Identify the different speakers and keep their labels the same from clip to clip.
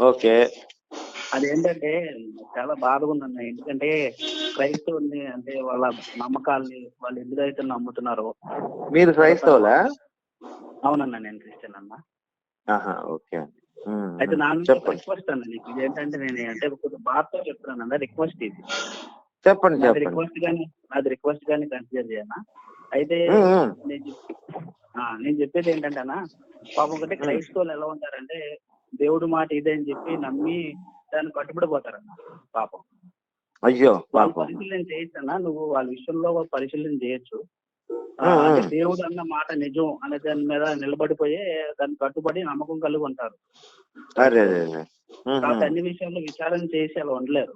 Speaker 1: Okay.
Speaker 2: అదేంటంటే చాలా బాధగా ఉందన్న ఎందుకంటే క్రైస్తవుల్ని అంటే వాళ్ళ నమ్మకాల్ని వాళ్ళు ఎందుకైతే నమ్ముతున్నారో
Speaker 1: మీరు క్రైస్తవులా?
Speaker 2: అవునన్నా నేను క్రిస్టియన్ అన్న.
Speaker 1: ఓకే.
Speaker 2: అయితే నా రిక్వెస్ట్ అన్న నీకు. ఇదేంటంటే నేను అంటే కొంచెం బాధతో చెప్తున్నాను అన్న రిక్వెస్ట్ ఇది.
Speaker 1: చెప్పండి
Speaker 2: రిక్వెస్ట్ గానీ నాది రిక్వెస్ట్ గానీ కన్సిడర్ చేయనా? అయితే నేను చెప్- ఆ, నేను చెప్పేది ఏంటంటే అన్న పాపం ఒకటి క్రైస్తవులు ఎలా ఉంటారంటే దేవుడు మాట ఇదే అని చెప్పి నమ్మి దాన్ని కట్టుబడిపోతారన్న పాపం.
Speaker 1: అయ్యో
Speaker 2: పరిశీలన చేయొచ్చు అన్న నువ్వు వాళ్ళ విషయంలో పరిశీలన చేయొచ్చు. దేవుడు అన్న మాట నిజం అనే దాని మీద నిలబడిపోయి దాన్ని కట్టుబడి నమ్మకం కలిగి ఉంటారు. కాబట్టి అన్ని విషయాల్లో విచారణ చేసి అలా ఉండలేరు.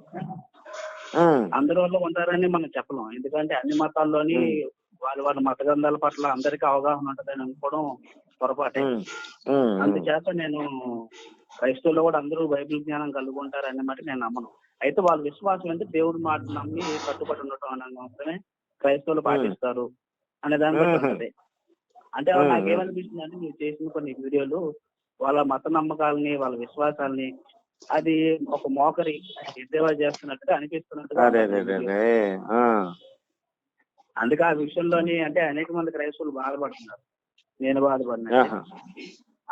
Speaker 2: అందరి వల్ల ఉంటారని మనం చెప్పలేం. ఎందుకంటే అన్ని మతాల్లోని వాళ్ళ వాళ్ళ మత గ్రంథాల పట్ల అందరికీ అవగాహన ఉంటుందని అనుకోవడం పొరపాటే. అందుచేత నేను క్రైస్తవులు కూడా అందరూ బైబిల్ జ్ఞానం కలిగి ఉంటారు అనే మాట నేను నమ్మను అయితే వాళ్ళ విశ్వాసం అంటే దేవుడి మాట నమ్మి కట్టుబడి ఉండటం అనేది మాత్రమే క్రైస్తవులు పాటిస్తారు అనే బట్టి. ఉంటుంది అంటే వాళ్ళు
Speaker 1: మ్మ్.
Speaker 2: నాకేమనిపిస్తుంది అంటే మీరు చేసిన కొన్ని వీడియోలు వాళ్ళ మత నమ్మకాలని వాళ్ళ విశ్వాసాలని అది ఒక మోకరి ఎద్దేవా చేస్తున్నట్టుగా అనిపిస్తున్నట్టుగా
Speaker 1: అరే
Speaker 2: ఉంది
Speaker 1: అరే
Speaker 2: ఈ వీడియో.
Speaker 1: అరే ఆ,
Speaker 2: అందుకే ఆ విషయంలోని అంటే అనేక మంది క్రైస్తవులు బాధపడుతున్నారు. నేను బాధపడినా.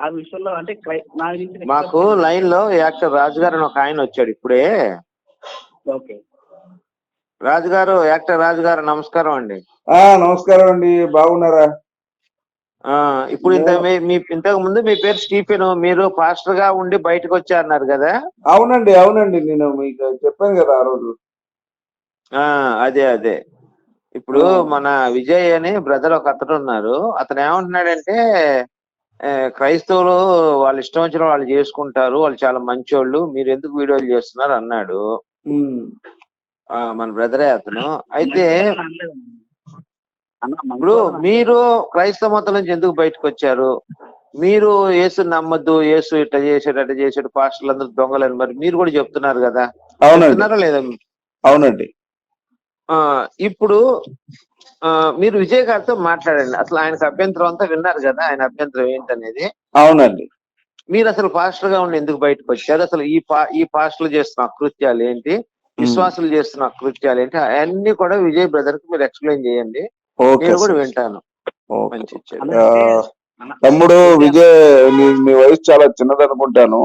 Speaker 2: ఆ విషయంలో అంటే క్రై- నా గురించి
Speaker 1: మాకు లైన్లో యాక్టర్ రాజు గారు అని ఒక ఆయన వచ్చాడు ఇప్పుడే.
Speaker 2: ఓకే.
Speaker 1: రాజు గారు యాక్టర్ రాజు గారు నమస్కారం అండి.
Speaker 3: ఆ నమస్కారం అండి. బాగున్నారా?
Speaker 1: ఆ ఇప్పుడు ఇంత మీ- మీ ఇంతకు ముందు మీ పేరు స్టీఫెన్ మీరు పాస్టర్గా ఉండి బయటకు వచ్చారన్నారు కదా?
Speaker 3: అవునండి అవునండి. నేను మీకు చెప్పాను కదా ఆ రోజు.
Speaker 1: ఆ అదే అదే. ఇప్పుడు. మన విజయ్ అని బ్రదర్ ఒక అతడు ఉన్నారు. అతను ఏమంటున్నాడంటే క్రైస్తవులు వాళ్ళు ఇష్టం వచ్చిన వాళ్ళు చేసుకుంటారు. వాళ్ళు చాలా మంచోళ్ళు. మీరు ఎందుకు వీడియోలు చేస్తున్నారు? అన్నాడు. మన బ్రదరే అతను. అయితే ఇప్పుడు మీరు క్రైస్తవ మతం నుంచి ఎందుకు బయటకు వచ్చారు? మీరు యేసు నమ్మద్దు. యేసు ఇట్లా చేసాడు అట్లా చేసాడు. పాస్టర్లు అందరూ దొంగలని మరి మీరు కూడా చెప్తున్నారు కదా.
Speaker 3: అవునండి.
Speaker 1: లేదా?
Speaker 3: అవునండి.
Speaker 1: ఇప్పుడు ఆ మీరు విజయ్ గారితో మాట్లాడండి. అసలు ఆయనకు అభ్యంతరం అంతా విన్నారు కదా ఆయన అభ్యంతరం ఏంటనేది.
Speaker 3: అవునండి.
Speaker 1: మీరు అసలు పాస్టర్గా ఉండి ఎందుకు బయటకు వచ్చారు? అసలు ఈ పా ఈ పాస్టర్లు చేస్తున్న అకృత్యాలు ఏంటి? విశ్వాసులు చేస్తున్న అకృత్యాలు ఏంటి? అవన్నీ కూడా విజయ్ బ్రదర్కి మీరు ఎక్స్ప్లెయిన్ చేయండి.
Speaker 3: ఓకే
Speaker 1: నేను కూడా. వింటాను.
Speaker 2: అన్న, అన్న,
Speaker 3: తమ్ముడు విజయ్ నీ వయసు చాలా చిన్నది అనుకుంటాను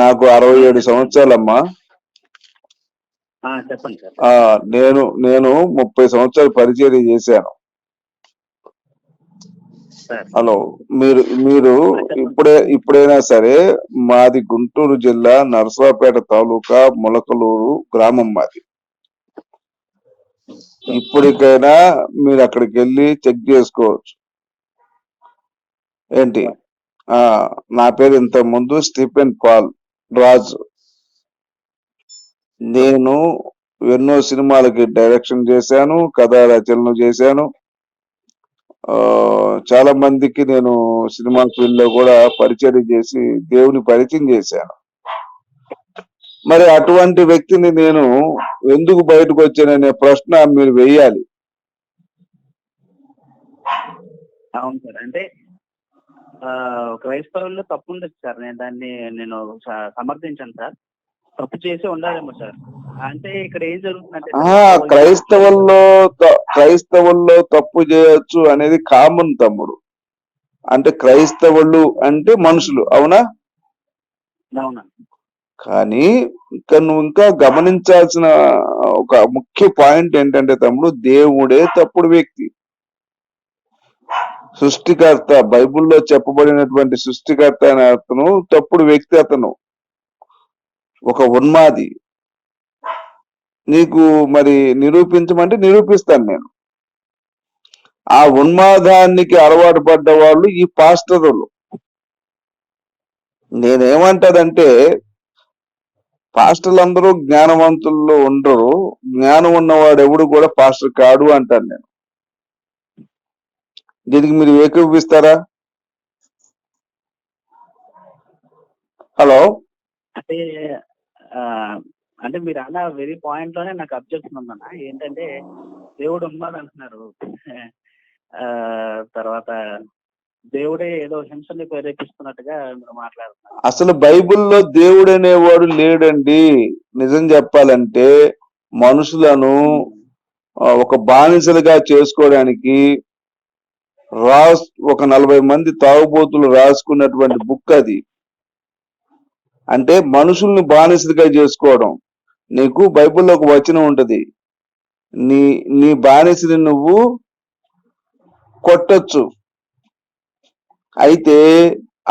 Speaker 3: నాకు అరవై ఏడు సంవత్సరాలమ్మా.
Speaker 2: చెప్పండి
Speaker 3: నేను నేను ముప్పై సంవత్సరాలు పరిచయం చేశాను. హలో మీరు మీరు ఇప్పుడే ఇప్పుడైనా సరే మాది గుంటూరు జిల్లా నరసరావుపేట తాలూకా మొలకలూరు గ్రామం మాది. ఇప్పటికైనా మీరు అక్కడికి వెళ్ళి చెక్ చేసుకోవచ్చు. ఏంటి? ఆ నా పేరు ఇంత ముందు స్టీఫెన్ పాల్ రాజు. నేను ఎన్నో సినిమాలకి డైరెక్షన్ చేశాను కథా రచనలు చేశాను. ఆ చాలా మందికి నేను సినిమా ఫీల్డ్లో కూడా పరిచయం చేసి దేవుని పరిచయం చేశాను. మరి అటువంటి వ్యక్తిని నేను ఎందుకు బయటకు వచ్చాననే ప్రశ్న మీరు వేయాలి.
Speaker 2: అవును సార్. అంటే ఆ, క్రైస్తవుల్లో తప్పు ఉండదు సార్. నేను దాన్ని నేను సమర్థించాను సార్. తప్పు చేసి ఉండాలేమో సార్. అంటే ఇక్కడ ఏం జరుగుతుందంటే
Speaker 3: క్రైస్తవుల్లో క్రైస్తవుల్లో తప్పు చేయొచ్చు అనేది కామన్ తమ్ముడు. అంటే క్రైస్తవులు అంటే మనుషులు అవునా?
Speaker 2: అవునా?
Speaker 3: కానీ ఇంకా నువ్వు ఇంకా గమనించాల్సిన ఒక ముఖ్య పాయింట్ ఏంటంటే తమ్ముడు దేవుడే తప్పుడు వ్యక్తి. సృష్టికర్త బైబిల్లో చెప్పబడినటువంటి సృష్టికర్త అనే అతను తప్పుడు వ్యక్తి అతను. ఒక ఉన్మాది. నీకు మరి నిరూపించమంటే నిరూపిస్తాను నేను. ఆ ఉన్మాదానికి అలవాటు పడ్డ వాళ్ళు ఈ పాస్టరులు. నేనేమంటదంటే పాస్టర్లు అందరూ జ్ఞానవంతుల్లో ఉండరు. జ్ఞానం ఉన్నవాడు ఎవడు కూడా పాస్టర్ కాడు అంటాను నేను. దీనికి మీరు ఏకీపిస్తారా హలో?
Speaker 2: అంటే ఆ, అంటే మీరు అన్న వెరీ పాయింట్లోనే నాకు అబ్జెక్షన్ ఉందన్న. ఏంటంటే దేవుడు ఉన్నాడు అంటున్నారు. ఆ, తర్వాత దేవుడే ఏదో హింసని ప్రేరేపిస్తున్నట్టుగా మీరు మాట్లాడుతున్నారు.
Speaker 3: అసలు బైబిల్లో దేవుడు అనేవాడు లేడండి. నిజం చెప్పాలంటే మనుషులను ఒక బానిసలుగా చేసుకోవడానికి రాస్ ఒక నలభై మంది తాగుబోతులు రాసుకున్నటువంటి బుక్ అది. అంటే మనుషుల్ని బానిసలుగా చేసుకోవడం. నీకు బైబిల్లో ఒక వచనం ఉంటది. నీ నీ బానిసని నువ్వు కొట్టచ్చు. అయితే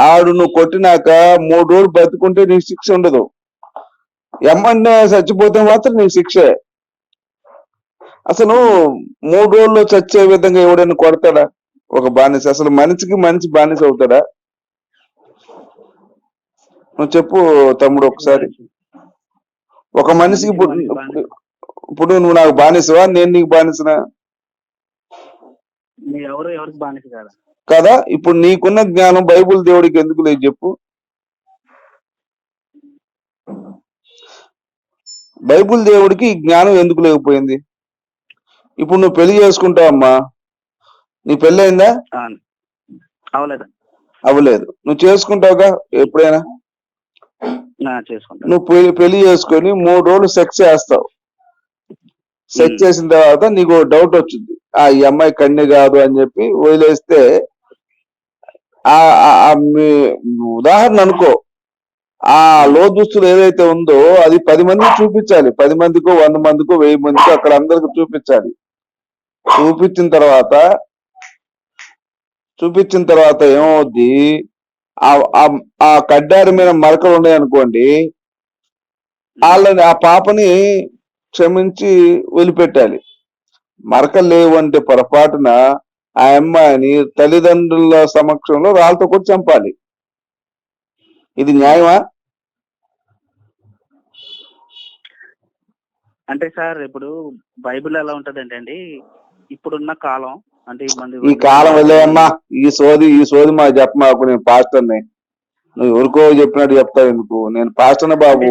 Speaker 3: ఆడు నువ్వు కొట్టినాక మూడు రోజులు బతుకుంటే నీకు శిక్ష ఉండదు. ఎమ్మన్నే చచ్చిపోతే మాత్రం నీకు శిక్షే. అసలు మూడు రోజుల్లో చచ్చే విధంగా ఎవడైనా కొడతాడా? ఒక బానిస. అసలు మనిషికి మనిషి బానిస అవుతాడా? నువ్వు చెప్పు తమ్ముడు ఒకసారి. ఒక మనిషికి ఇప్పుడు నువ్వు నాకు బానిసవా? నేను నీకు బానిసనా?
Speaker 2: మీ ఎవరు ఎవరికి బానిస కాదా.
Speaker 3: కదా? ఇప్పుడు నీకున్న జ్ఞానం బైబిల్ దేవుడికి ఎందుకు లేదు చెప్పు. బైబిల్ దేవుడికి ఈ జ్ఞానం ఎందుకు లేకపోయింది? ఇప్పుడు నువ్వు పెళ్ళి చేసుకుంటావమ్మా. నీ పెళ్ళి అయిందా
Speaker 2: అవలేదా?
Speaker 3: అవ్వలేదు. నువ్వు చేసుకుంటావుగా ఎప్పుడైనా? నువ్వు పెళ్ళి పెళ్ళి చేసుకొని మూడు రోజులు సెక్స్ చేస్తావు. సెక్స్. చేసిన తర్వాత నీకు డౌట్ వచ్చింది. ఆ ఈ అమ్మాయి కన్య కాదు అని చెప్పి వదిలేస్తే ఆ ఉదాహరణ అనుకో. ఆ లోదుస్తులు ఏదైతే ఉందో అది పది మందికి చూపించాలి. పది మందికో వంద మందికో వెయ్యి మందికో అక్కడ అందరికి చూపించాలి. చూపించిన తర్వాత చూపించిన తర్వాత ఏమవుద్ది? ఆ కడ్డారి మీద మరకలు ఉన్నాయనుకోండి వాళ్ళని ఆ పాపని క్షమించి వదిలిపెట్టాలి. మరకలు లేవు అంటే పొరపాటున ఆ అమ్మాయిని తల్లిదండ్రుల సమక్షంలో రాళ్ళతో కూడా చంపాలి. ఇది న్యాయమా?
Speaker 2: అంటే సార్ ఇప్పుడు బైబిల్ ఎలా ఉంటదంటే అండి ఇప్పుడున్న కాలం అంటే ఈ
Speaker 3: కాలం వదిలేయమ్మా ఈ సోది ఈ సోది మా చెప్పమాకు నేను పాస్టర్ని నువ్వు ఎవరికో చెప్పినట్టు చెప్తావు ఎందుకు? నేను పాస్టర్ని బాబు.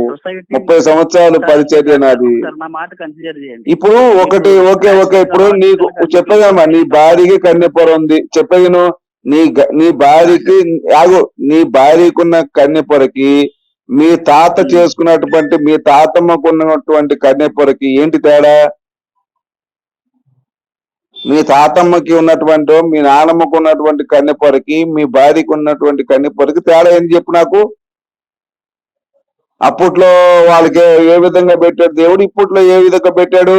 Speaker 3: ముప్పై సంవత్సరాలు పరిచర్య నాది.
Speaker 2: సార్ నా మాట కన్సిడర్ చేయండి.
Speaker 3: ఇప్పుడు ఒకటి ఓకే ఓకే ఇప్పుడు నీకు చెప్పేదమ్మా నీ భార్యకి కన్యపొర ఉంది. చెప్పేదిను నీ నీ భార్యకి ఆగు నీ భార్యకున్న కన్యపొరకి మీ తాత చేసుకున్నటువంటి మీ తాతమ్మకు ఉన్నటువంటి కన్యపొరకి ఏంటి తేడా? మీ తాతమ్మకి ఉన్నటువంటి మీ నాన్నమ్మకు ఉన్నటువంటి కన్యపొరకి మీ భార్యకి ఉన్నటువంటి కన్యపొరకి తేడా ఏంటి చెప్పు నాకు? అప్పట్లో వాళ్ళకి ఏ విధంగా పెట్టాడు దేవుడు? ఇప్పట్లో ఏ విధంగా పెట్టాడు?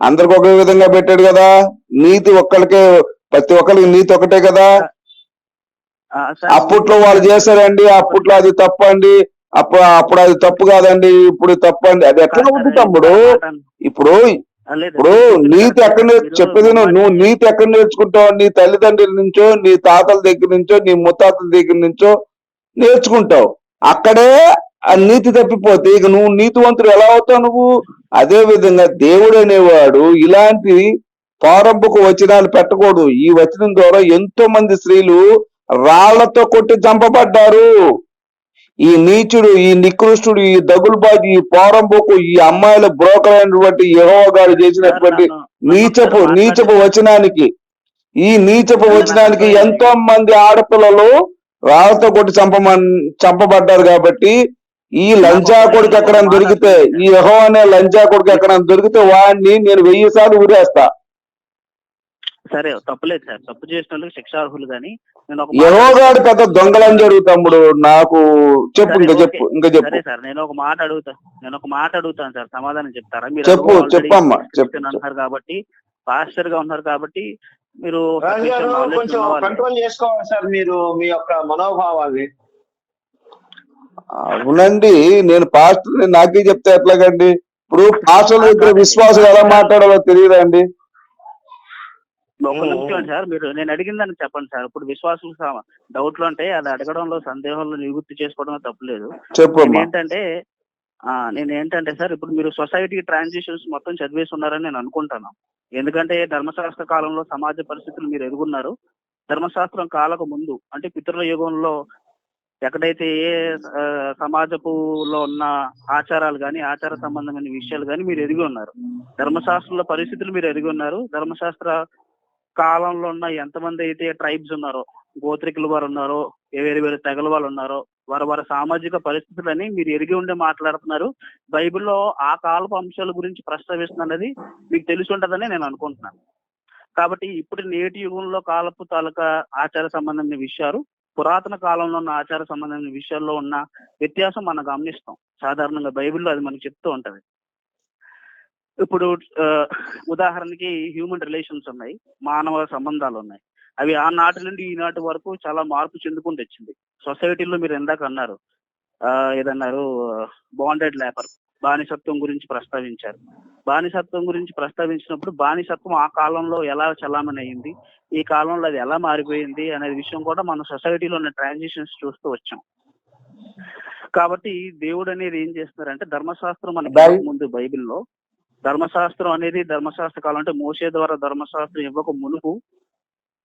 Speaker 3: అందరికి ఒకే విధంగా పెట్టాడు కదా? నీతి ఒక్కరికే ప్రతి ఒక్కరికి నీతి ఒకటే కదా? అప్పట్లో వాళ్ళు చేశారండి అప్పట్లో అది తప్పు అండి అప్పుడు అప్పుడు అది తప్పు కాదండి ఇప్పుడు తప్పు అండి అది ఎట్లా ఉంది తమ్ముడు? ఇప్పుడు. ఇప్పుడు నీతి ఎక్కడ చెప్పేది నువ్వు నీతి ఎక్కడ నేర్చుకుంటావు? నీ తల్లిదండ్రుల నుంచో నీ తాతల దగ్గర నుంచో నీ ముత్తాతల దగ్గర నుంచో నేర్చుకుంటావు. అక్కడే ఆ నీతి తప్పిపోతే ఇక నువ్వు నీతివంతుడు ఎలా అవుతావు నువ్వు? అదే విధంగా దేవుడు అనేవాడు ఇలాంటి పారంభకు వచనాలు పెట్టకూడదు. ఈ వచనం ద్వారా ఎంతో మంది స్త్రీలు రాళ్ళతో కొట్టి చంపబడ్డారు. ఈ నీచుడు ఈ నికృష్టుడు ఈ దగులుబాజు ఈ పోరంబోకు ఈ అమ్మాయిల బ్రోకర్ అయినటువంటి యెహోవా గారు చేసినటువంటి నీచపు నీచపు వచనానికి ఈ నీచపు వచనానికి ఎంతో మంది ఆడపిల్లలు రాళ్ళతో కొట్టి చంపమన్ చంపబడ్డారు కాబట్టి ఈ లంచా కొడుకు ఎక్కడ దొరికితే ఈ యహో అనే లంచా కొడుకు ఎక్కడ దొరికితే వాడిని నేను వెయ్యి సార్లు ఊరేస్తా
Speaker 2: సరే తప్పులేదు సార్. తప్పు చేసిన వాళ్ళకి శిక్షార్హులు కానీ నేను
Speaker 3: పెద్ద దొంగలని జరుగు తమ్ముడు నాకు చెప్పు ఇంకా. చెప్పు ఇంకా చెప్పు.
Speaker 2: సరే సార్ నేను ఒక మాట అడుగుతా నేను ఒక మాట అడుగుతాను సార్ సమాధానం చెప్తారా? మీరు
Speaker 3: చెప్పు, చెప్పమ్మా,
Speaker 2: అంటున్నారు కాబట్టి పాస్టర్గా ఉన్నారు కాబట్టి మీరు
Speaker 4: కొంచెం. కంట్రోల్ చేసుకోవాలి సార్ మీరు మీ యొక్క మనోభావాల్ని.
Speaker 3: అవునండి నేను పాస్టర్ నాకే చెప్తే ఎట్లాగండి? ఇప్పుడు పాస్టర్ల దగ్గర విశ్వాసం ఎలా మాట్లాడాలో తెలియదండి
Speaker 2: ఒక నిమిషం సార్ మీరు నేను అడిగిందని చెప్పండి సార్. ఇప్పుడు విశ్వాసం డౌట్లు అంటే అది అడగడంలో సందేహంలో నివృత్తి చేసుకోవడం తప్పులేదు. ఏంటంటే ఆ, నేను ఏంటంటే సార్ ఇప్పుడు మీరు సొసైటీ ట్రాన్సిషన్స్ మొత్తం చదివేసి ఉన్నారని నేను అనుకుంటాను. ఎందుకంటే ధర్మశాస్త్ర కాలంలో సమాజ పరిస్థితులు మీరు ఎదుగున్నారు. ధర్మశాస్త్రం కాలకు ముందు అంటే పితృల యుగంలో ఎక్కడైతే ఏ సమాజపులో ఉన్న ఆచారాలు కానీ ఆచార సంబంధమైన విషయాలు కానీ మీరు ఎదిగి ఉన్నారు. ధర్మశాస్త్రంలో పరిస్థితులు మీరు ఎదిగి ఉన్నారు. ధర్మశాస్త్ర కాలంలో ఉన్న ఎంతమంది అయితే ట్రైబ్స్ ఉన్నారో గోత్రికుల వారు ఉన్నారో వేరు వేరు తెగల వాళ్ళు ఉన్నారో వారి వారి సామాజిక పరిస్థితులని మీరు ఎరిగి ఉండి మాట్లాడుతున్నారు. బైబిల్లో ఆ కాలపు అంశాల గురించి ప్రస్తావిస్తున్నది మీకు తెలిసి ఉంటుందని నేను అనుకుంటున్నాను. కాబట్టి ఇప్పుడు నేటి యుగంలో కాలపు తాలూకా ఆచార సంబంధమైన విషయాలు పురాతన కాలంలో ఉన్న ఆచార సంబంధమైన విషయాల్లో ఉన్న వ్యత్యాసం మనం గమనిస్తాం. సాధారణంగా బైబిల్లో అది మనకు చెప్తూ ఉంటది. ఇప్పుడు ఉదాహరణకి హ్యూమన్ రిలేషన్స్ ఉన్నాయి మానవ సంబంధాలు ఉన్నాయి. అవి ఆనాటి నుండి ఈనాటి వరకు చాలా మార్పు చెందుకుంటూ వచ్చింది సొసైటీలో మీరు ఎందాక అన్నారు ఏదన్నారు బాండెడ్ లేబర్ బానిసత్వం గురించి ప్రస్తావించారు. బానిసత్వం గురించి ప్రస్తావించినప్పుడు బానిసత్వం ఆ కాలంలో ఎలా చలామణి అయింది ఈ కాలంలో అది ఎలా మారిపోయింది అనే విషయం కూడా మన సొసైటీలో ఉన్న ట్రాన్సిషన్స్ చూస్తూ వచ్చాం. కాబట్టి దేవుడు అనేది ఏం చేస్తున్నారంటే ధర్మశాస్త్రం ఇవ్వక ముందు బైబిల్లో ధర్మశాస్త్రం అనేది ధర్మశాస్త్ర కాలం అంటే మోసే ద్వారా ధర్మశాస్త్రం ఇవ్వక మునుపు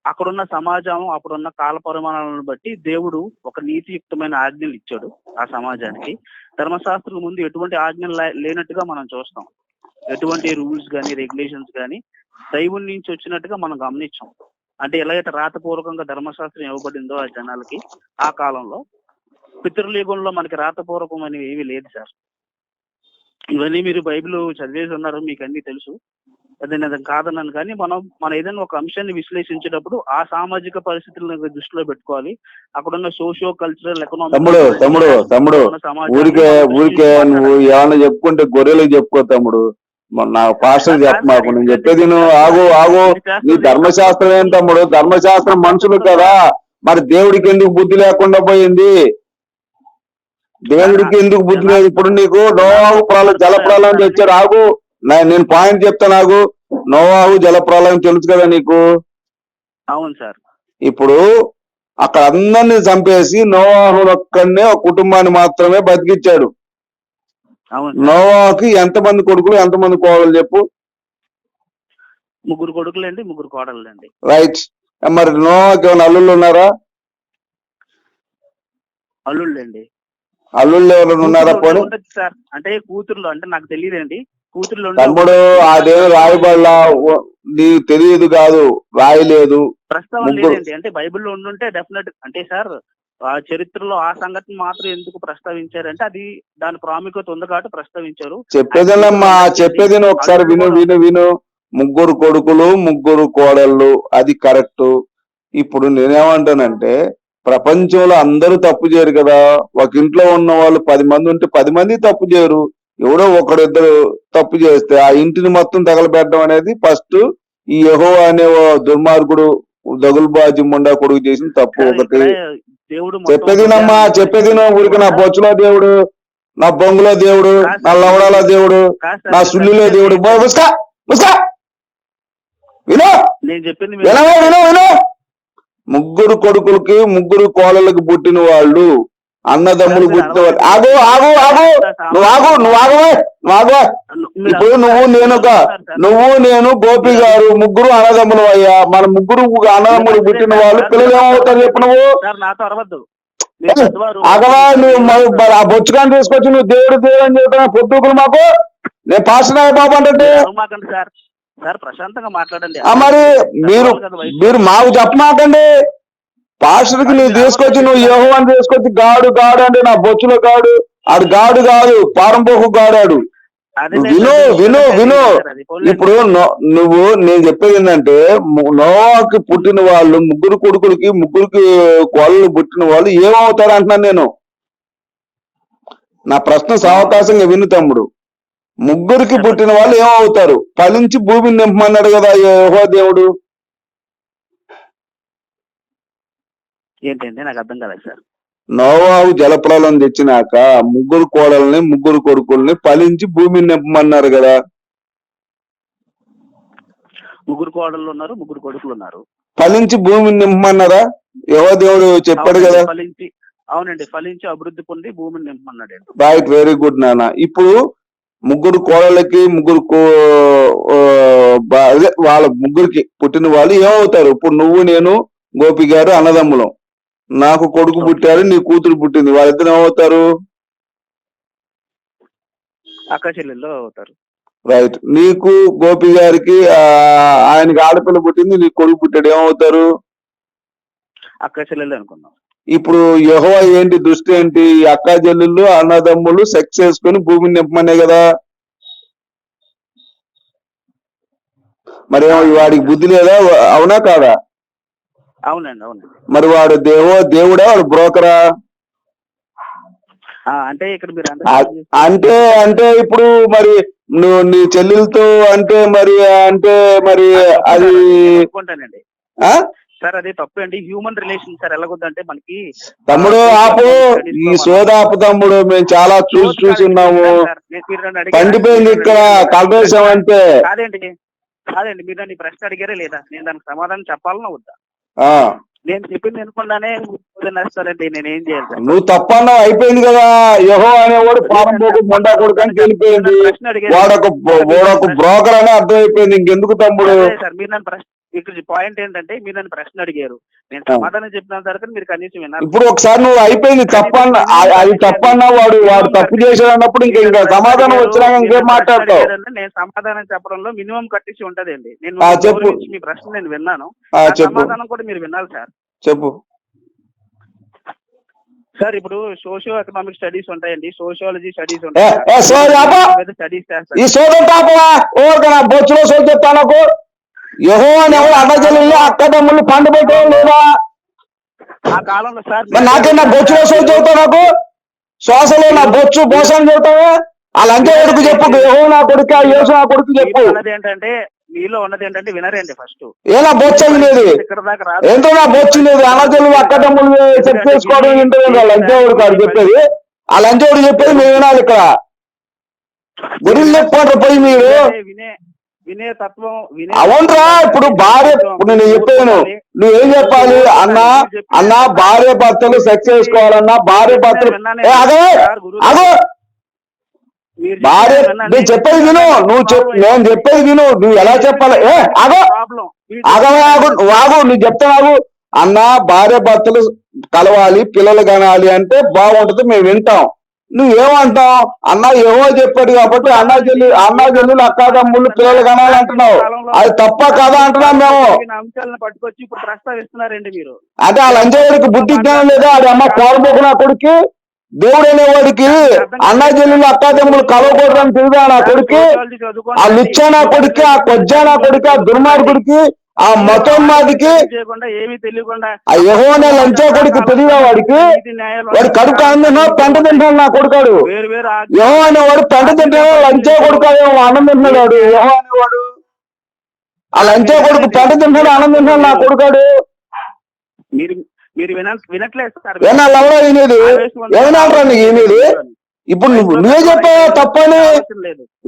Speaker 2: అక్కడున్న సమాజం అప్పుడున్న కాల పరిమాణాలను బట్టి దేవుడు ఒక నీతియుక్తమైన ఆజ్ఞలు ఇచ్చాడు ఆ సమాజానికి. ధర్మశాస్త్రం ముందు ఎటువంటి ఆజ్ఞలు లేనట్టుగా మనం చూస్తాం. ఎటువంటి రూల్స్ కానీ రెగ్యులేషన్స్ కానీ దైవం నుంచి వచ్చినట్టుగా మనం గమనించాం. అంటే ఎలాగైతే రాతపూర్వకంగా ధర్మశాస్త్రం ఇవ్వబడిందో ఆ జనాలకి ఆ కాలంలో పితృలీగంలో మనకి రాతపూర్వకం అనేవి ఏమీ లేదు సార్. ఇవన్నీ మీరు బైబిల్ చదివేసి ఉన్నారు మీకు అన్ని తెలుసు. అదే నేను కాదన్నాను కానీ మనం మన ఏదైనా ఒక అంశాన్ని విశ్లేషించేటప్పుడు ఆ సామాజిక పరిస్థితులను దృష్టిలో పెట్టుకోవాలి. అక్కడ ఉన్న సోషియో కల్చరల్
Speaker 3: తమ్ముడు తమ్ముడు తమ్ముడు ఊరికే ఊరికే నువ్వు ఏమన్నా చెప్పుకుంటే గొర్రెలకు చెప్పుకో తమ్ముడు. నా పాస్టర్ చెప్పమాకు నేను చెప్పేది నువ్వు ఆగు ఆగు. నీ ధర్మశాస్త్రం ఏం తమ్ముడు? ధర్మశాస్త్రం మనుషులు కదా. మరి దేవుడికి ఎందుకు బుద్ధి లేకుండా పోయింది? దేవుడికి ఎందుకు బుద్ధి లేదు? ఇప్పుడు నీకు నోవాహు ప్రళయం జల ప్రళయం తెచ్చారు ఆగు నేను పాయింట్ చెప్తాను ఆగు నోవాహు జల ప్రళయం తెలుసు కదా నీకు?
Speaker 2: అవును సార్.
Speaker 3: ఇప్పుడు అక్కడ అందరినీ చంపేసి నోవాహు ఒక్కడనే ఒక కుటుంబాన్ని మాత్రమే బతికిచ్చాడు. నోవాకి ఎంతమంది కొడుకులు ఎంతమంది కోడలు చెప్పు.
Speaker 2: ముగ్గురు కొడుకులండి ముగ్గురు కోడళ్ళండి.
Speaker 3: రైట్ మరి నోవాకి ఏమైనా అల్లుళ్ళు ఉన్నారా?
Speaker 2: అల్లుళ్ళండి.
Speaker 3: అల్లుళ్ళు ఎవరైనా ఉన్నారా పోనీ?
Speaker 2: ఉండొచ్చు సార్. అంటే కూతుర్లు అంటే నాకు తెలియదండి కూతుర్లు
Speaker 3: తమ్ముడు అదేం రాయబడలా నీకు తెలియదు కాదు రాయలేదు.
Speaker 2: ప్రస్తావన
Speaker 3: ముగ్గురు.
Speaker 2: లేదండి. అంటే బైబిల్లో ఉండుంటే డెఫినెట్ అంటే సార్ ఆ చరిత్రలో ఆ సంఘటన మాత్రం ఎందుకు ప్రస్తావించారంటే అది దాని ప్రాముఖ్యత ఉంది కాబట్టి ప్రస్తావించారు.
Speaker 3: చెప్పేదేనమ్మా చెప్పేది నువ్వు ఒకసారి విను విను విను. ముగ్గురు కొడుకులు ముగ్గురు కోడళ్ళు అది కరెక్ట్. ఇప్పుడు నేనేమంటానంటే ప్రపంచంలో అందరూ తప్పు చేయరు కదా. ఒక ఇంట్లో ఉన్న వాళ్ళు పది మంది ఉంటే పది మంది తప్పు చేయరు. ఎవడో ఒకడిద్దరు తప్పు చేస్తే ఆ ఇంటిని మొత్తం తగలబెట్టడం అనేది ఫస్ట్ ఈ యహో అనే దుర్మార్గుడు దగులుబాజీ ముండా కొడుకు చేసిన తప్పు ఒకటి. చెప్పేదినమ్మా చెప్పేది ఊరికి నా బొచ్చులో దేవుడు నా బొంగులో దేవుడు నా లవడాలో దేవుడు నా సుల్లిలో దేవుడు. వినో.
Speaker 2: నేను చెప్పింది మీరు-
Speaker 3: వినవా వినో వినో. ముగ్గురు కొడుకులకి ముగ్గురు కోడళ్ళకి పుట్టిన వాళ్ళు అన్నదమ్ములు పుట్టిన వాళ్ళు. ఆగు ఆగు ఆగు. నువ్వు ఆగు నువ్వు ఆగవే నువ్వు ఆగవే ఇప్పుడు నువ్వు నేను ఒక నువ్వు నేను గోపి గారు ముగ్గురు అన్నదమ్ములు అయ్యా. మన ముగ్గురు అన్నదమ్ములు పుట్టిన వాళ్ళు పిల్లలు ఏమవుతారు చెప్పు నువ్వు. ఆగవా నువ్వు ఆ బొచ్చుకాన్ని తీసుకొచ్చి నువ్వు దేవుడు దేవుడు అని చెప్తున్నా పొద్దుకులు మాకు? నేను అయ్య బాబు అంటే
Speaker 2: సార్ ప్రశాంతంగా మాట్లాడండి.
Speaker 3: మరి మీరు మీరు మాకు చెప్పమాకండి. పాస్టర్కి నువ్వు తీసుకొచ్చి నువ్వు యోహో అని తీసుకొచ్చి గాడు గాడు అంటే నా బొచ్చులో గాడు ఆడు గాడు కాదు పారంపోకు గాడాడు. విను, విను, విను. ఇప్పుడు నువ్వు నేను చెప్పేది ఏంటంటే నోవాకి పుట్టిన వాళ్ళు ముగ్గురు కొడుకులకి ముగ్గురికి కోళ్ళు పుట్టిన వాళ్ళు ఏమవుతారు అంటున్నాను నేను? నా ప్రశ్న సావకాశంగా విను తమ్ముడు. ముగ్గురికి పుట్టిన వాళ్ళు ఏమవుతారు? ఫలించి భూమిని నింపమన్నాడు కదా యెహోవా దేవుడు.
Speaker 2: ఏంటండి? నాకు అర్థం కాలేదు సార్.
Speaker 3: నోవాహు జలప్రలయం తెచ్చినాక ముగ్గురు కోడల్ని ముగ్గురు కొడుకుల్ని ఫలించి భూమిని నింపమన్నారు కదా.
Speaker 2: ముగ్గురు కోడళ్ళు ఉన్నారు ముగ్గురు కొడుకులు ఉన్నారు.
Speaker 3: ఫలించి భూమిని నింపమన్నారా? యెహోవా దేవుడు చెప్పాడు కదా.
Speaker 2: ఫలించి అవునండి ఫలించి అభివృద్ధి పొంది భూమిని నింపమన్నాడు.
Speaker 3: రైట్ వెరీ గుడ్ నాన్న. ఇప్పుడు ముగ్గురు కోడళ్ళకి ముగ్గురు అదే వాళ్ళ ముగ్గురికి పుట్టిన వాళ్ళు ఏమవుతారు? ఇప్పుడు నువ్వు నేను గోపి గారు అన్నదమ్ములం. నాకు కొడుకు పుట్టారు నీ కూతురు పుట్టింది. వాళ్ళిద్దరు ఏమవుతారు?
Speaker 2: అవుతారు.
Speaker 3: రైట్ నీకు గోపి గారికి ఆయనకి ఆడపిల్ల పుట్టింది నీకు కొడుకు పుట్టాడు. ఏమవుతారు?
Speaker 2: అక్క చెల్లెలు అనుకున్నాం.
Speaker 3: ఇప్పుడు యహో ఏంటి దృష్టి ఏంటి? అక్క చెల్లెళ్ళు అన్నదమ్ములు సెక్స్ చేసుకుని భూమిని నింపమనే కదా? మరి ఏమో వాడికి బుద్ధి లేదా? అవునా కాదా?
Speaker 2: అవునండి అవునండి.
Speaker 3: మరి వాడు దేవో దేవుడా? వాడు బ్రోకరా?
Speaker 2: అంటే ఇక్కడ మీరు
Speaker 3: అంటే అంటే ఇప్పుడు మరి నువ్వు నీ చెల్లెలతో అంటే మరి అంటే మరి అది
Speaker 2: సార్ అది తప్పు అండి. హ్యూమన్ రిలేషన్ సార్ ఎలాగొద్దంటే మనకి
Speaker 3: తమ్ముడు ఆపు. ఈ సోదాపు తమ్ముడు. మేము చాలా చూసి చూసి ఉన్నాము? పండిపోయింది ఇక్కడ కల్పేశం అంటే.
Speaker 2: కాదండి. కాదండి. మీరు నన్ను ప్రశ్న అడిగారే లేదా? నేను దానికి సమాధానం చెప్పాలన్నా వద్దా? నేను చెప్పింది వినకుండానే వదిలేస్తారండి నేను ఏం చేయాలి?
Speaker 3: నువ్వు తప్పన్నావు అయిపోయింది కదా. యహో అనేవాడు పారం పోకు మొండా కొడుకు అని
Speaker 2: అడిగారు.
Speaker 3: వాడొక వాడొక బ్రోకర్ అని అర్థమైపోయింది. ఇంకెందుకు తమ్ముడు?
Speaker 2: సార్ మీరు నన్ను ప్రశ్న ఇక్కడ పాయింట్ ఏంటంటే మీరు నన్ను ప్రశ్న అడిగారు. నేను సమాధానం చెప్పిన తర్వాత మీరు కనీసం వినాలి.
Speaker 3: ఇప్పుడు ఒకసారి నువ్వు అయిపోయింది తప్పన్న అది తప్పన్నా వాడు వాడు తప్పు చేశాడు అన్నప్పుడు ఇంకా సమాధానం వచ్చినాక ఇంకేం మాట్లాడతావు?
Speaker 2: నేను సమాధానం చెప్పడంలో మినిమం కట్టించి ఉంటదండి. నేను
Speaker 3: చెప్పు.
Speaker 2: మీ ప్రశ్న నేను విన్నాను. సమాధానం కూడా మీరు వినాలి సార్.
Speaker 3: చెప్పు.
Speaker 2: సార్ ఇప్పుడు సోషియో ఎకనామిక్ స్టడీస్ ఉంటాయండి. సోషియాలజీ స్టడీస్
Speaker 3: అబ్బా.
Speaker 2: స్టడీస్
Speaker 3: ఈ
Speaker 2: చేస్తారు
Speaker 3: సోదం తాపవా ఓరకనా బొచ్చులో సోది చెప్తా నాకు? యహో అనేవాడు అన్న చెల్లెళ్ళు అక్క తమ్ముళ్ళు పండు పెట్టడం లేదా
Speaker 2: ఆ
Speaker 3: నాకే నా బొచ్చులో సోది చెబుతావు నాకు? శ్వాసలో నా బొచ్చు బోసాన్ని చెబుతావా? వాళ్ళ అంతే కొడుకు చెప్పు యహో నా కొడుకు యేసు నా కొడుకు చెప్పు.
Speaker 2: ఏంటంటే మీలో ఉన్నది ఏంటంటే వినరండి ఫస్ట్.
Speaker 3: ఏ నా బొచ్చు లేదు.
Speaker 2: రాదు.
Speaker 3: ఎంతో నా బొచ్చు లేదు. అన్న చెల్లెలు అక్క తమ్ముళ్ళు చెక్ చేసుకోవడం ఏంటో వాళ్ళ అంతేవాడు కాదు చెప్పేది. వాళ్ళ అంతేవాడు చెప్పేది? మేము వినాలి ఇక్కడ. గుడిలు చెప్పుకోండి పోయి మీరు.
Speaker 2: వినే- తత్వం వినే
Speaker 3: అవునరా ఇప్పుడు భార్య ఇప్పుడు నేను చెప్పాను నువ్వేం చెప్పాలి. అన్న అన్న భార్య భర్తలు సెక్స్ చేసుకోవాలన్నా భార్య భర్తలు అదే అదే భార్య. నేను చెప్పేది విను నువ్వు చెప్ నేను చెప్పేది విను నువ్వు ఎలా చెప్పాలి? ఏ ఆగు. నువ్వు ఆగు నువ్వు చెప్తావు అన్న భార్య భర్తలు కలవాలి పిల్లలు కనాలి అంటే బాగుంటది మేము వింటాం. నువ్వేమంటావు? అన్న ఏవో చెప్పాడు కాబట్టి అన్న చెల్లి అన్న చెల్లెలు అక్క తమ్ముళ్ళు పిల్లలు కనాలి అంటున్నావు. అది తప్ప కదా అంటున్నాం మేము.
Speaker 2: జరిగిన అంశాలను పట్టుకొచ్చి ఇప్పుడు ప్రస్తావిస్తున్నారండి మీరు.
Speaker 3: అంటే ఆ లంచవాడికి బుద్ధి జ్ఞానం లేదా? ఆడి అమ్మ కోరబోకు నా కొడుకు దేవుడు అనేవాడికి అన్న చెల్లెలు అక్క తమ్ముళ్ళు కలవకూడదని తెలియదా నా కొడుకు. ఆ లుచ్చా నా కొడుకు ఆ కొజ్జా నా కొడుకు ఆ దుర్మార్గుడికి ఆ
Speaker 2: ఏమీ తెలియకుండా
Speaker 3: ఆ యెహోవా లంచా కొడుకు తెలియదా వాడికి వాడు కడుపు ఆనందం పెంట తింటాడు నా కొడుకాడు. యహో అనేవాడు పెంట తింటాడు లంచా కొడుకాడు ఆనందం తింటున్నాడు. యహో అనేవాడు ఆ లంచా కొడుకు పెంట తింటాడు ఆనందం తింటాడు నా కొడుకాడు.
Speaker 2: మీరు మీరు విన వినట్లేదు
Speaker 3: లవరా వినేది ఏమన్నా నీకు వినేది ఇప్పుడు నువ్వు నువ్వే చెప్పావా తప్పని.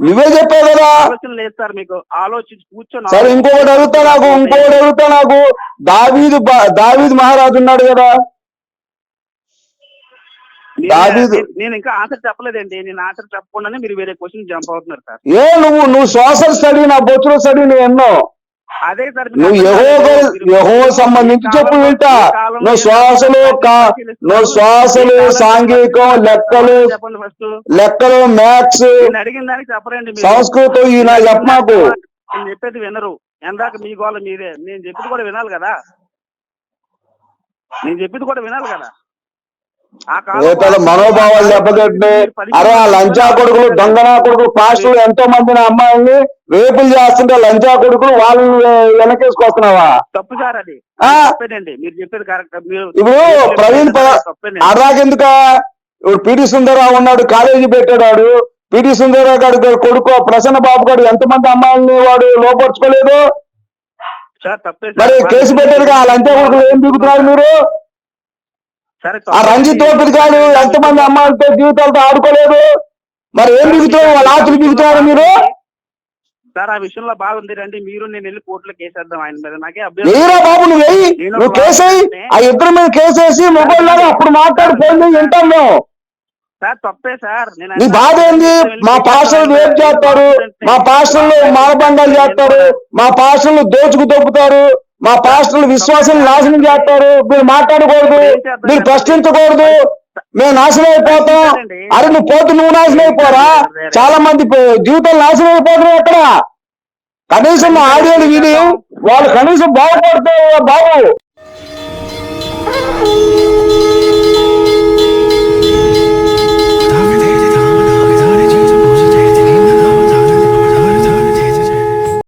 Speaker 3: నువ్వే చెప్పావు కదా.
Speaker 2: ఆలోచన లేదు సార్ మీకు. ఆలోచించి కూర్చొని
Speaker 3: సరే ఇంకొకటి అడుగుతా నాకు ఇంకొకటి అడుగుతా నాకు. దావీదు దావీదు మహారాజు ఉన్నాడు కదా.
Speaker 2: నేను ఇంకా ఆన్సర్ చెప్పలేదండి. నేను ఆన్సర్ చెప్పకుండానే మీరు వేరే క్వశ్చన్ జంప్ అవుతున్నారు సార్.
Speaker 3: ఏ నువ్వు నువ్వు సోషల్ స్టడీ నా బొచ్చుల స్టడీ నువ్వు ఎన్నో?
Speaker 2: అదే సార్
Speaker 3: నువ్వు యహో యహో సంబంధించి చెప్పు వింటా. నువ్వు శ్వాసలు కా- నువ్వు శ్వాసలు సాంఘికం లెక్కలు
Speaker 2: చెప్పండి ఫస్ట్
Speaker 3: లెక్కలు మ్యాథ్స్.
Speaker 2: అడిగిన దానికి చెప్పరండి.
Speaker 3: సంస్కృతం ఈ నా చెప్ప మాకు.
Speaker 2: నేను చెప్పేది వినరు. ఎందాక మీ గోల మీదే. నేను చెప్పేది కూడా వినాలి కదా. నేను చెప్పేది కూడా వినాలి కదా.
Speaker 3: మనోభావాలు దెబ్బతింటే అరే ఆ లంచా కొడుకులు దొంగనా కొడుకులు పాస్టులు ఎంతో మంది నా అమ్మాయిల్ని రేపులు చేస్తుంటే లంచా కొడుకులు వాళ్ళని వెనకేసుకొస్తున్నావా?
Speaker 2: తప్పు సార్ అది. మీరు చెప్పేది కరెక్ట్.
Speaker 3: ఇప్పుడు ప్రవీణ్ అర్రాకెందుక? ఇప్పుడు పిటి సుందరరావు ఉన్నాడు కాలేజీ పెట్టాడు వాడు పిటి సుందరరావు గారి కొడుకు ప్రసన్న బాబు గారు ఎంతమంది అమ్మాయిల్ని వాడు లోపరుచుకోలేదు? మరి. కేసు పెట్టారుగా ఆ లంచా కొడుకులు ఏం దిగుతున్నారు మీరు? ఆ రంజిత్ ఓపిక గారు ఎంతమంది అమ్మాయిలతో జీవితాలతో ఆడుకోలేదు. మరి ఏం దిగుతున్నారు వాళ్ళ ఆతులు మీరు?
Speaker 2: సార్ ఆ విషయంలో బాగుంది రండి. మీరు నేను వెళ్ళి కోర్టులో కేసేద్దాం ఆయన మీద. నాకే
Speaker 3: వెయ్యిరా బాబు నువ్వు వెయ్యి. నువ్వు కేసేయి ఆ ఇద్దరు మీద కేసేసి మొబైల్ అప్పుడు మాట్లాడి ఫోన్ వింటాం మేము.
Speaker 2: సార్ తప్పే సార్.
Speaker 3: నీ బాధ ఏంది? మా పాస్టర్లు రేపు చేస్తారు. మా పాస్టర్లు మానభంగాలు చేస్తారు. మా పాస్టర్లు దోచుకు దొప్పుతారు మా పాస్టర్లు విశ్వాసం నాశనం చేస్తారు. మీరు మాట్లాడకూడదు. మీరు ప్రశ్నించకూడదు. మేము నాశనం అయిపోతాం. అరే నువ్వు పోతు నువ్వు నాశనం అయిపోరా? చాలా మంది జీవితాలు నాశనం అయిపోతున్నాయి అక్కడ. కనీసం ఆడియోలు విని వాళ్ళు కనీసం బాగుపడితే బాబు.